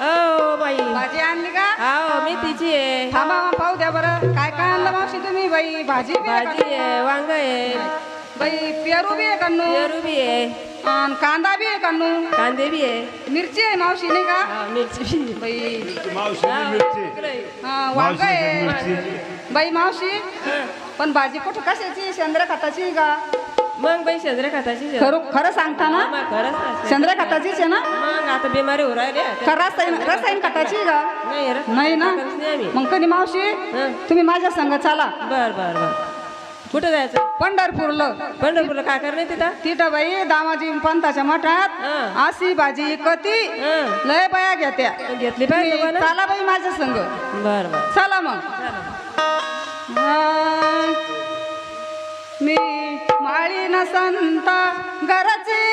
हो बाई. भाजी आणली का? हो मी तिची आहे. थांबा मग पाहू द्या बरं. काय काय आणलं मावशी तुम्ही? बाई भाजी बी आहे भाजी आहे वांग आहे. का? बाई पेरू बी आहे कन्नू? पेरू बी आहे. आणि कांदा बी आहे कन्नू? कांदे बी आहे. मिरची आहे मावशी नाही का? हा, मिरची बी बाई. मावशी मिरची. हा, वांग मावशी आहे. मिरची. बाई मावशी? पण भाजी कुठं कशाची? सेंद्र खताची का? मग बाई शेंद्रे खाताची खरं खरं सांगता. ना खरंच. सेंद्र खताचीच आहे ना? मग आता बिमारी हो राहिली आता. का रसायन रसायन खताची का? नाही ना? टाकतच नाही आम्ही. मग कधी मावशी? हं. तुम्ही माझ्या संग चला. बर बर बर. कुठं जायचं? पंढरपूरला. पंढरपूरला काय करणे तिथं? तिथं बाई दामाजी पंताच्या मठात हं. अशी भाजी कती. हं. लय बाया घेत्या. घेतली पाहिजे तुम्ही? चला बाई माझ्या संग. बर बर. चला मग. मी न संत गरजे